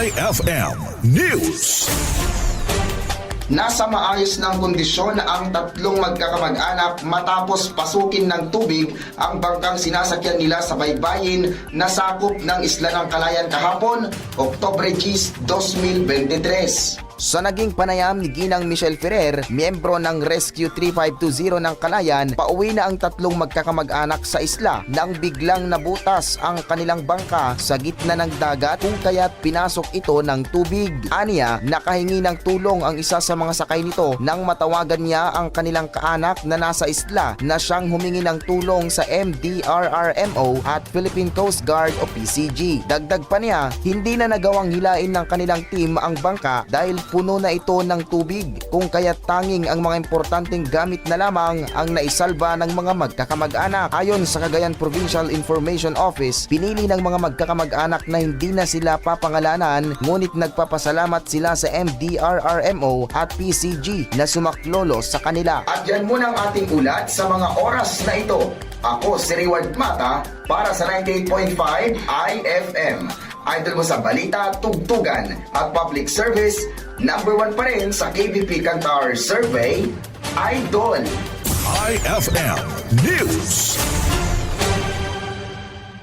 IFM News. Nasa maayos ng kondisyon ang tatlong magkakamag-anak matapos pasukin ng tubig ang bangkang sinasakyan nila sa baybayin na sakop ng Isla ng Kalayan kahapon, Oktobre 10, 2023. Sa naging panayam ni Ginang Michelle Ferrer, miyembro ng Rescue 3520 ng Kalayan, pauwi na ang tatlong magkakamag-anak sa isla nang biglang nabutas ang kanilang bangka sa gitna ng dagat kung kaya't pinasok ito ng tubig. Aniya, nakahingi ng tulong ang isa sa mga sakay nito nang matawagan niya ang kanilang kaanak na nasa isla na siyang humingi ng tulong sa MDRRMO at Philippine Coast Guard o PCG. Dagdag pa niya, hindi na nagawang hilain ng kanilang team ang bangka dahil puno na ito ng tubig kung kaya't tanging ang mga importanteng gamit na lamang ang naisalba ng mga magkakamag-anak. Ayon sa Cagayan Provincial Information Office, pinili ng mga magkakamag-anak na hindi na sila papangalanan ngunit nagpapasalamat sila sa MDRRMO at PCG na sumaklolo sa kanila. At yan muna ang ating ulat sa mga oras na ito. Ako si Reward Mata para sa 98.5 IFM. Idol mo sa balita, tugtugan at public service, number one pa rin sa KBP Kantar Survey, Idol. IFM News.